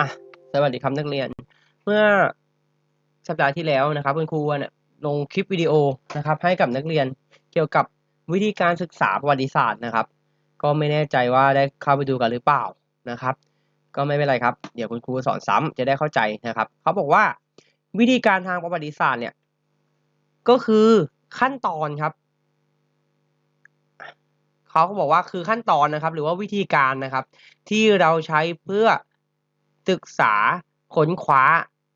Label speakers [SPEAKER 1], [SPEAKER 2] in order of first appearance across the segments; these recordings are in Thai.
[SPEAKER 1] อะสวัสดีครับนักเรียน เมื่อสัปดาห์ที่แล้วนะครับคุณครูเนี่ยลงคลิปวิดีโอนะครับ ให้กับนักเรียนเกี่ยวกับวิธีการศึกษาประวัติศาสตร์นะครับ ก็ไม่แน่ใจว่าได้เข้าไปดูกันหรือเปล่านะครับ ก็ไม่เป็นไรครับ เดี๋ยวคุณครูสอนซ้ำจะได้เข้าใจนะครับเขาบอกว่าวิธีการทางประวัติศาสตร์เนี่ยก็คือขั้นตอนครับเขาก็บอกว่าคือขั้นตอนนะครับ หรือว่าวิธีการนะครับ ที่เราใช้เพื่อ ศึกษาค้นคว้า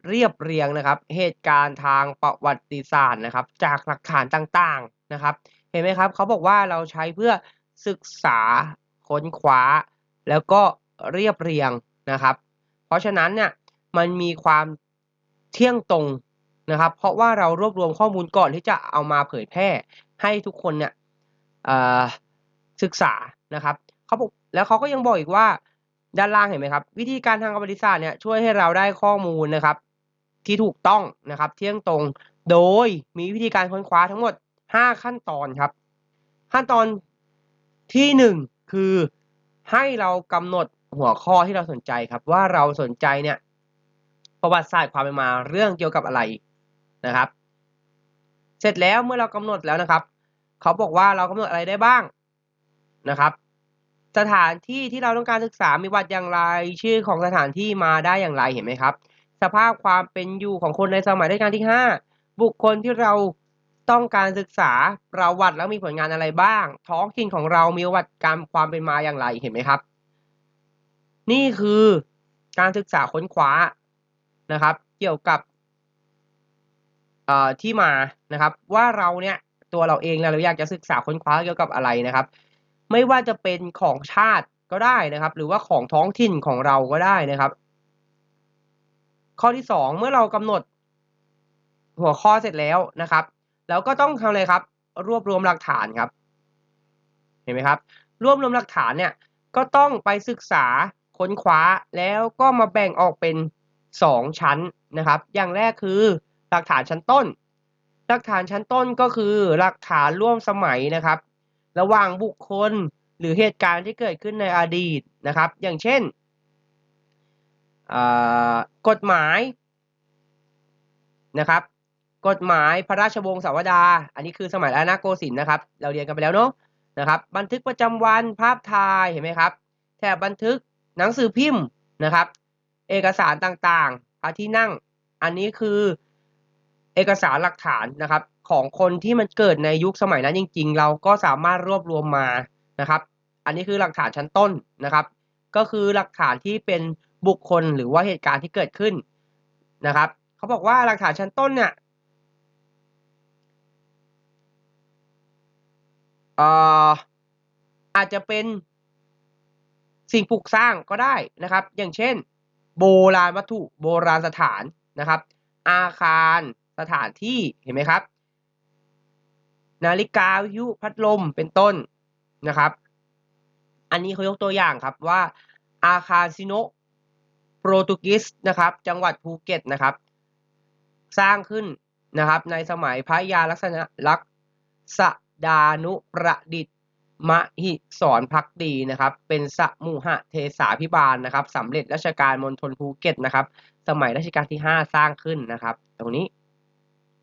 [SPEAKER 1] เรียบเรียงนะครับ เหตุการณ์ทางประวัติศาสตร์นะครับ จากหลักฐานต่างๆนะครับ เห็นไหมครับเขาบอกว่าเราใช้เพื่อศึกษาค้นคว้า แล้วก็เรียบเรียงนะครับ เพราะฉะนั้นเนี่ยมันมีความเที่ยงตรงนะครับ เพราะว่าเรารวบรวมข้อมูลก่อนที่จะเอามาเผยแพร่ให้ทุกคนเนี่ยศึกษานะครับเขาบอกแล้วเขาก็ยังบอกอีกว่า ด้านล่างเห็นไหมครับ วิธีการทางประวัติศาสตร์เนี่ยช่วยให้เราได้ข้อมูลนะครับ ที่ถูกต้องนะครับ เที่ยงตรงโดยมีวิธีการค้นคว้าทั้งหมด 5 ขั้นตอนครับ ขั้นตอนที่ 1 คือให้เรากำหนดหัวข้อที่เราสนใจครับ ว่าเราสนใจเนี่ยประวัติศาสตร์ความเป็นมาเรื่องเกี่ยวกับอะไรนะครับ เสร็จแล้วเมื่อเรากำหนดแล้วนะครับ เขาบอกว่าเรากำหนดอะไรได้บ้างนะครับ สถานที่ที่เราต้องการศึกษามีวัดอย่างไร ชื่อของสถานที่มาได้อย่างไรเห็นไหมครับ สภาพความเป็นอยู่ของคนในสมัยรัชกาลที่ 5 บุคคลที่เราต้องการศึกษาประวัติแล้วมีผลงานอะไรบ้าง ท้องถิ่นของเรามีประวัติการความเป็นมาอย่างไรเห็นไหมครับ นี่คือการศึกษาค้นคว้านะครับ เกี่ยวกับที่มานะครับ ว่าเราเนี่ยตัวเราเองเราอยากจะศึกษาค้นคว้าเกี่ยวกับอะไรนะครับ ไม่ว่าจะเป็นของชาติก็ได้นะครับ หรือว่าของท้องถิ่นของเราก็ได้นะครับ ข้อที่สองเมื่อเรากำหนดหัวข้อเสร็จแล้วนะครับเราก็ต้องทำอะไรครับ รวบรวมหลักฐานครับ เห็นไหมครับ รวบรวมหลักฐานเนี่ยก็ต้องไปศึกษาค้นคว้าแล้วก็มาแบ่งออกเป็น 2 ชั้นนะครับ อย่างแรกคือหลักฐานชั้นต้น หลักฐานชั้นต้นก็คือหลักฐานร่วมสมัยนะครับ ระหว่างบุคคลหรือเหตุการณ์ที่เกิดขึ้นในอดีตนะครับ อย่างเช่นกฎหมายนะครับ กฎหมายพระราชวงศ์สาวดา อันนี้คือสมัยรัตนโกสินทร์นะครับ เราเรียนกันไปแล้วเนาะนะครับ บันทึกประจำวันภาพถ่ายเห็นไหมครับแถบบันทึกหนังสือพิมพ์นะครับ เอกสารต่างๆพระที่นั่ง อันนี้คือเอกสารหลักฐานนะครับ ของคนที่มันเกิดในยุคสมัยนั้นจริง ๆ เราก็สามารถรวบรวมมานะครับ อันนี้คือหลักฐานชั้นต้นนะครับ ก็คือหลักฐานที่เป็นบุคคลหรือว่าเหตุการณ์ที่เกิดขึ้นนะครับเขาบอกว่าหลักฐานชั้นต้นเนี่ยอาจจะเป็นสิ่งปลูกสร้างก็ได้นะครับ อย่างเช่น โบราณวัตถุโบราณสถานนะครับ อาคารสถานที่เห็นไหมครับ นาฬิกาวิทยุพัดลมเป็นต้นนะครับ อันนี้เขายกตัวอย่างครับว่าอาคาซิโนโปรตุกิสนะครับ จังหวัดภูเก็ตนะครับ สร้างขึ้นนะครับ ในสมัยพระยาลักษณะลักษดานุประดิษฐ์มหิสอนพักดีนะครับ เป็นสมุหะเทสาพิบาลนะครับสำเร็จราชการมณฑลภูเก็ตนะครับ สมัยรัชกาลที่ 5 สร้างขึ้นนะครับ ตรงนี้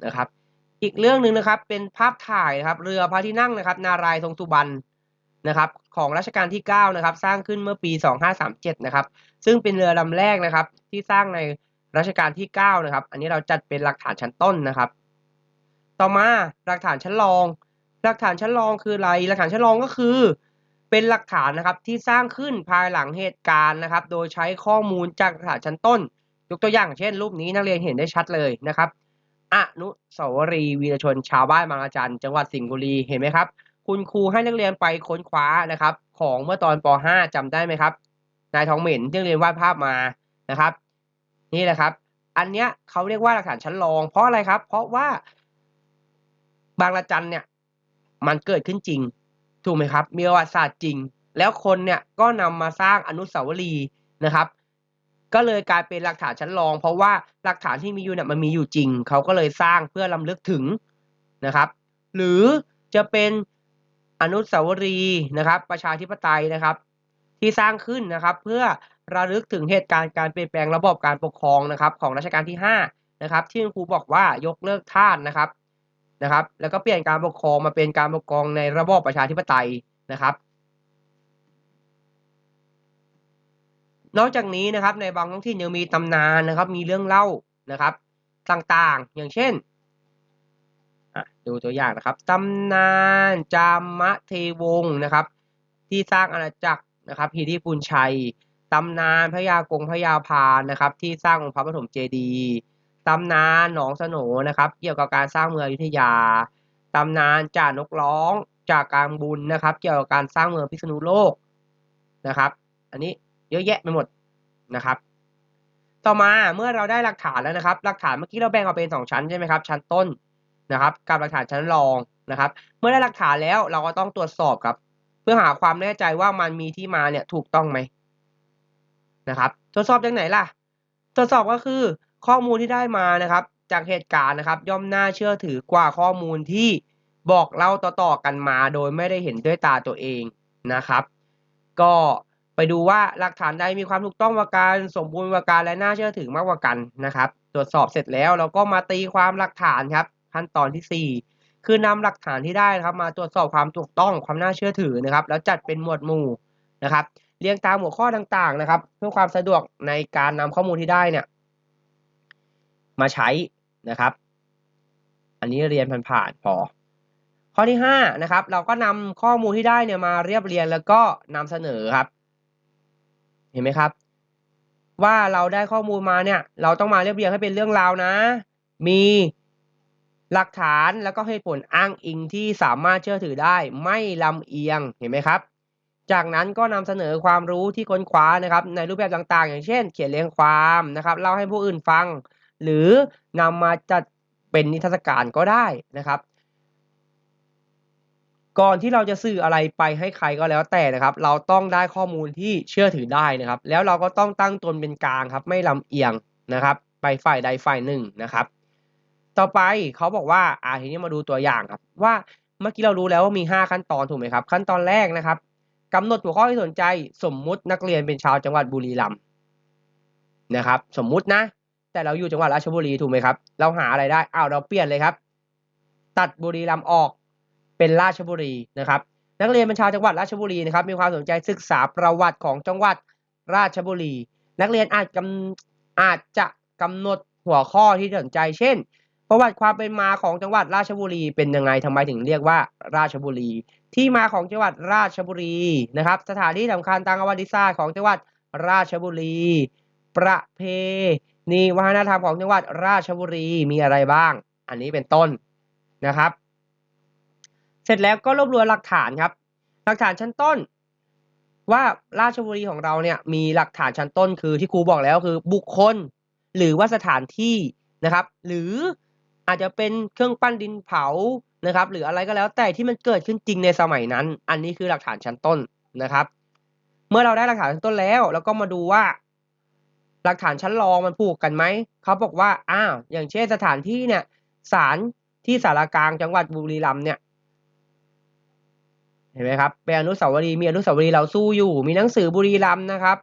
[SPEAKER 1] นะครับ อีกเรื่องหนึ่งนะครับ เป็นภาพถ่ายนะครับ เรือพระที่นั่งนะครับ นารายทรงสุบรรณนะครับ ของรัชกาลที่ 9 นะครับ สร้างขึ้นเมื่อปี 2537 นะครับ ซึ่งเป็นเรือลำแรกนะครับ ที่สร้างในรัชกาลที่ 9 นะครับ อันนี้เราจัดเป็นหลักฐานชั้นต้นนะครับ ต่อมาหลักฐานชั้นรอง หลักฐานชั้นรองคืออะไร หลักฐานชั้นรองก็คือ เป็นหลักฐานนะครับที่สร้างขึ้นภายหลังเหตุการณ์นะครับ โดยใช้ข้อมูลจากหลักฐานชั้นต้น ยกตัวอย่างเช่น รูปนี้นักเรียนเห็นได้ชัดเลยนะครับ นุสาวรีย์วีรชนชาวบ้านบางอาจารย์จังหวัดสิงห์บุรีเห็นไหมครับ คุณครูให้นักเรียนไปค้นคว้านะครับ ของเมื่อตอนป .5 จำได้ไหมครับนายทองเหม็นที่เรียนวาดภาพมานะครับ นี่แหละครับ อันเนี้ยเขาเรียกว่าหลักฐานชั้นรอง เพราะอะไรครับ เพราะว่าบางระจันเนี่ยมันเกิดขึ้นจริง ถูกไหมครับ มีประวัติศาสตร์จริง แล้วคนเนี่ยก็นำมาสร้างอนุสาวรีย์นะครับ ก็เลยกลายเป็นหลักฐานชั้นรอง เพราะว่าหลักฐานที่มีอยู่เนี่ยมันมีอยู่จริง เขาก็เลยสร้างเพื่อลำลึกถึงนะครับ หรือจะเป็นอนุสาวรีย์นะครับ ประชาธิปไตยนะครับ ที่สร้างขึ้นนะครับ เพื่อระลึกถึงเหตุการณ์การเปลี่ยนแปลงระบบการปกครองนะครับ ของรัชกาลที่5นะครับ ที่คุณครูบอกว่ายกเลิกทาสนะครับนะครับ แล้วก็เปลี่ยนการปกครองมาเป็นการปกครองในระบอบประชาธิปไตยนะครับ นอกจากนี้นะครับในบางท้องถิ่นยังมีตำนานนะครับ มีเรื่องเล่านะครับต่างๆ อย่างเช่นดูตัวอย่างนะครับตำนานจามะเทวงศ์นะครับ ที่สร้างอาณาจักรนะครับพีที่ปุญชัยตำนานพระยากงพระยาพานนะครับ ที่สร้างองค์พระปฐมเจดีย์ตำนานหนองสนนะครับ เกี่ยวกับการสร้างเมืองอยุธยาตำนานจ่านกร้องจากกลางบุญนะครับ เกี่ยวกับการสร้างเมืองพิษณุโลกนะครับ อันนี้ เยอะแยะไปหมดนะครับ ต่อมาเมื่อเราได้หลักฐานแล้วนะครับ หลักฐานเมื่อกี้เราแบ่งออกเป็นสองชั้นใช่ไหมครับชั้นต้นนะครับกับหลักฐานชั้นรองนะครับ เมื่อได้หลักฐานแล้วเราก็ต้องตรวจสอบครับ เพื่อหาความแน่ใจว่ามันมีที่มาเนี่ยถูกต้องไหมนะครับตรวจสอบจากไหนล่ะ ตรวจสอบก็คือข้อมูลที่ได้มานะครับ จากเหตุการณ์นะครับ ย่อมน่าเชื่อถือกว่าข้อมูลที่บอกเล่าต่อๆกันมา โดยไม่ได้เห็นด้วยตาตัวเองนะครับ ก็ ดูว่าหลักฐานใดมีความถูกต้องกว่ากันสมบูรณ์กว่ากันและน่าเชื่อถือมากกว่ากันนะครับ ตรวจสอบเสร็จแล้วเราก็มาตีความหลักฐานครับ ขั้นตอนที่ 4 คือนำหลักฐานที่ได้นะครับมาตรวจสอบความถูกต้องความน่าเชื่อถือนะครับ แล้วจัดเป็นหมวดหมู่นะครับเรียงตามหัวข้อต่างๆนะครับ เพื่อความสะดวกในการนำข้อมูลที่ได้เนี่ยมาใช้นะครับ อันนี้เรียนผ่านๆพอข้อที่5นะครับเราก็นำข้อมูลที่ได้เนี่ยมาเรียบเรียงแล้วก็นำเสนอครับ เห็นไหมครับ ว่าเราได้ข้อมูลมาเนี่ย เราต้องมาเรียบเรียงให้เป็นเรื่องราวนะ มีหลักฐานแล้วก็เหตุผลอ้างอิงที่สามารถเชื่อถือได้ไม่ลำเอียงเห็นไหมครับ จากนั้นก็นำเสนอความรู้ที่ค้นคว้านะครับ ในรูปแบบต่างๆ อย่างเช่น เขียนเรียงความนะครับเล่าให้ผู้อื่นฟัง หรือนำมาจัดเป็นนิทรรศการก็ได้นะครับ ก่อนที่เราจะสื่ออะไรไปให้ใครก็แล้วแต่นะครับ เราต้องได้ข้อมูลที่เชื่อถือได้นะครับ แล้วเราก็ต้องตั้งตนเป็นกลางครับ ไม่ลำเอียงนะครับ ไปฝ่ายใดฝ่ายหนึ่งนะครับ ต่อไปเขาบอกว่าอ่าทีนี้มาดูตัวอย่างครับ ว่าเมื่อกี้เรารู้แล้วว่ามี 5 ขั้นตอนถูกไหมครับ ขั้นตอนแรกนะครับกำหนดหัวข้อที่สนใจสมมุตินักเรียนเป็นชาวจังหวัดบุรีรัมย์นะครับ สมมุตินะ แต่เราอยู่จังหวัดราชบุรีถูกไหมครับ เราหาอะไรได้อ้าวเราเปลี่ยนเลยครับ ตัดบุรีรัมย์ออก เป็นราชบุรีนะครับ นักเรียนเป็นชาวจังหวัดราชบุรีนะครับ มีความสนใจศึกษาประวัติของจังหวัดราชบุรี นักเรียนอาจกำอาจจะกำหนดหัวข้อที่สนใจ เช่น ประวัติความเป็นมาของจังหวัดราชบุรีเป็นยังไงทำไมถึงเรียกว่าราชบุรี ที่มาของจังหวัดราชบุรีนะครับ สถานที่สำคัญทางประวัติศาสตร์ของจังหวัดราชบุรี ประเพณีวัฒนธรรมของจังหวัดราชบุรีมีอะไรบ้าง อันนี้เป็นต้นนะครับ ร็จแล้วก็รวบรวมหลักฐานครับ หลักฐานชั้นต้น ว่าราชบุรีของเราเนี่ยมีหลักฐานชั้นต้นคือที่ครูบอกแล้วคือบุคคล หรือว่าสถานที่นะครับ หรืออาจจะเป็นเครื่องปั้นดินเผานะครับ หรืออะไรก็แล้วแต่ที่มันเกิดขึ้นจริงในสมัยนั้น อันนี้คือหลักฐานชั้นต้นนะครับ เมื่อเราได้หลักฐานชั้นต้นแล้วเราก็มาดูว่าหลักฐานชั้นรองมันผูกกันไหม เขาบอกว่า อ้าว อย่างเช่นสถานที่เนี่ย ศาลที่สารกลางจังหวัดบุรีรัมย์เนี่ย เห็นไหมครับเป็นอนุสาวรีย์มีอนุสาวรีย์เราสู้อยู่ มีหนังสือบุรีรัมย์นะครับ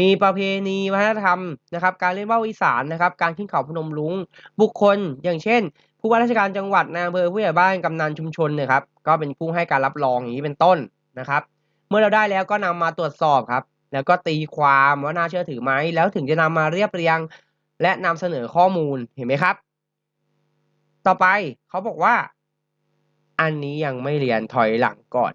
[SPEAKER 1] มีประเพณีวัฒนธรรมนะครับ การเล่นว่าวอีสานนะครับ การขึ้นเขาพนมรุ้งบุคคล อย่างเช่น ผู้ว่าราชการจังหวัดนายอำเภอผู้ใหญ่บ้านกำนันชุมชนนะครับก็เป็นผู้ให้การรับรองอย่างนี้เป็นต้นนะครับ เมื่อเราได้แล้วก็นำมาตรวจสอบครับ แล้วก็ตีความว่าน่าเชื่อถือไหมแล้วถึงจะนำมาเรียบเรียง และนำเสนอข้อมูลเห็นไหมครับ ต่อไปเขาบอกว่า อันนี้ยังไม่เรียนถอยหลังก่อน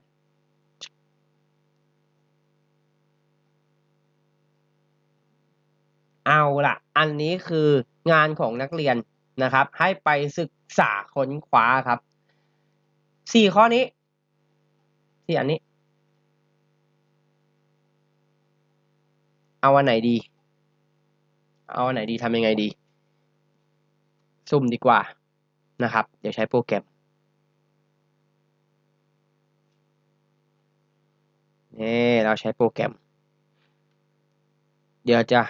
[SPEAKER 1] เอาละอันนี้คืองานของนักเรียนนะครับ ให้ไปศึกษาค้นคว้าครับสี่ข้อนี้สี่อันนี้ เอาอันไหนดี เอาอันไหนดีทำยังไงดี ซุ่มดีกว่านะครับ เดี๋ยวใช้โปรแกรม นี่เราใช้โปรแกรม เดี๋ยวจะ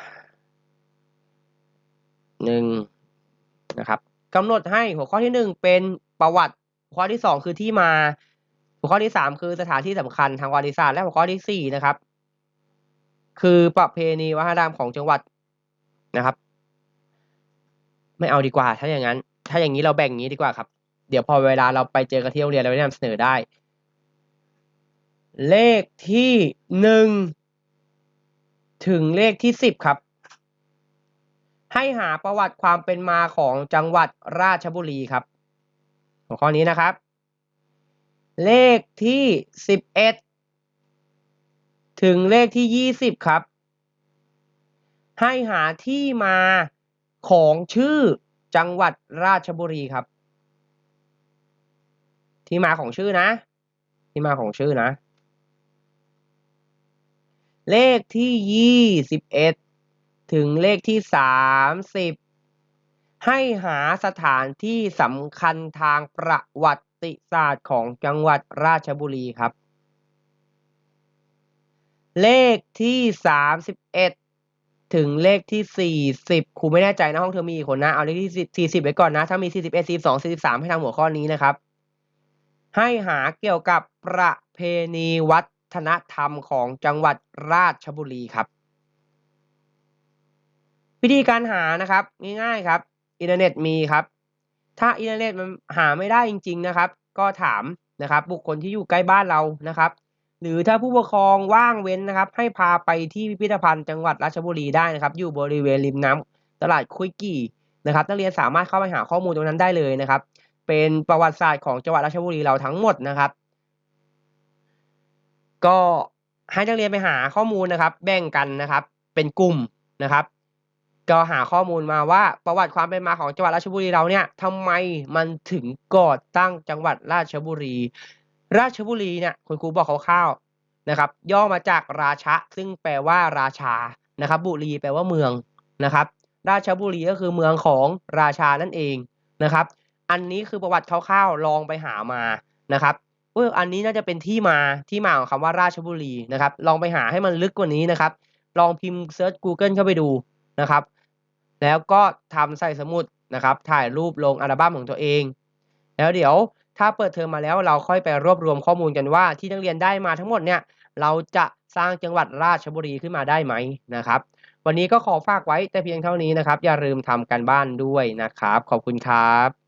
[SPEAKER 1] หนึ่งนะครับกำหนดให้หัวข้อที่หนึ่งเป็นประวัติหัวข้อที่สองคือที่มา หัวข้อที่สามคือสถานที่สำคัญทางประวัติศาสตร์และหัวข้อที่สี่นะครับ คือประเพณีวัฒนธรรมของจังหวัดนะครับ ไม่เอาดีกว่า ถ้าอย่างนั้น ถ้าอย่างนี้เราแบ่งอย่างนี้ดีกว่าครับ เดี๋ยวพอเวลาเราไปเจอกันที่โรงเรียนเราได้นำเสนอได้ เลขที่หนึ่งถึงเลขที่สิบครับ ให้หาประวัติความเป็นมาของจังหวัดราชบุรีครับหัวข้อนี้นะครับ เลขที่สิบเอ็ดถึงเลขที่ยี่สิบครับ ให้หาที่มาของชื่อจังหวัดราชบุรีครับ ที่มาของชื่อนะ ที่มาของชื่อนะ เลขที่ยี่สิบเอ็ดถึงเลขที่สามสิบให้หาสถานที่สำคัญทางประวัติศาสตร์ของจังหวัดราชบุรีครับ เลขที่สามสิบเอ็ดถึงเลขที่สี่สิบครูไม่แน่ใจนะห้องเธอมีคนนะ เอาเลขที่สี่สิบไว้ก่อนนะ ถ้ามีสี่สิบเอ็ดสี่สองสี่สามให้ทางหัวข้อนี้นะครับ ให้หาเกี่ยวกับประเพณีวัด ฒนธรรมของจังหวัดราชบุรีครับ วิธีการหานะครับง่ายๆครับ อินเทอร์เน็ตมีครับ ถ้าอินเทอร์เน็ตมันหาไม่ได้จริง ๆนะครับ ก็ถามนะครับ บุคคลที่อยู่ใกล้บ้านเรานะครับ หรือถ้าผู้ปกครองว่างเว้นนะครับ ให้พาไปที่พิพิธภัณฑ์จังหวัดราชบุรีได้นะครับ อยู่บริเวณริมน้ำตลาดคุยกี่นะครับ นักเรียนสามารถเข้าไปหาข้อมูลตรงนั้นได้เลยนะครับ เป็นประวัติศาสตร์ของจังหวัดราชบุรีเราทั้งหมดนะครับ ก็ให้นักเรียนไปหาข้อมูลนะครับ แบ่งกันนะครับ เป็นกลุ่มนะครับ ก็หาข้อมูลมาว่าประวัติความเป็นมาของจังหวัดราชบุรีเราเนี่ยทำไมมันถึงก่อตั้งจังหวัดราชบุรี ราชบุรีเนี่ยคุณครูบอกคร่าวๆนะครับ ย่อมาจากราชะ ซึ่งแปลว่าราชานะครับ บุรีแปลว่าเมืองนะครับ ราชบุรีก็คือเมืองของราชานั่นเองนะครับ อันนี้คือประวัติคร่าวๆลองไปหามานะครับ อออันนี้น่าจะเป็นที่มาที่มาของคำว่าราชบุรีนะครับ ลองไปหาให้มันลึกกว่านี้นะครับ ลองพิมพ์เซิร์ช Google เข้าไปดูนะครับ แล้วก็ทำใส่สมุดนะครับ ถ่ายรูปลงอัลบั้มของตัวเอง แล้วเดี๋ยวถ้าเปิดเทอมมาแล้วเราค่อยไปรวบรวมข้อมูลกันว่า ที่นักเรียนได้มาทั้งหมดเนี่ยเราจะสร้างจังหวัดราชบุรีขึ้นมาได้ไหมนะครับ วันนี้ก็ขอฝากไว้แต่เพียงเท่านี้นะครับ อย่าลืมทำกันบ้านด้วยนะครับ ขอบคุณครับ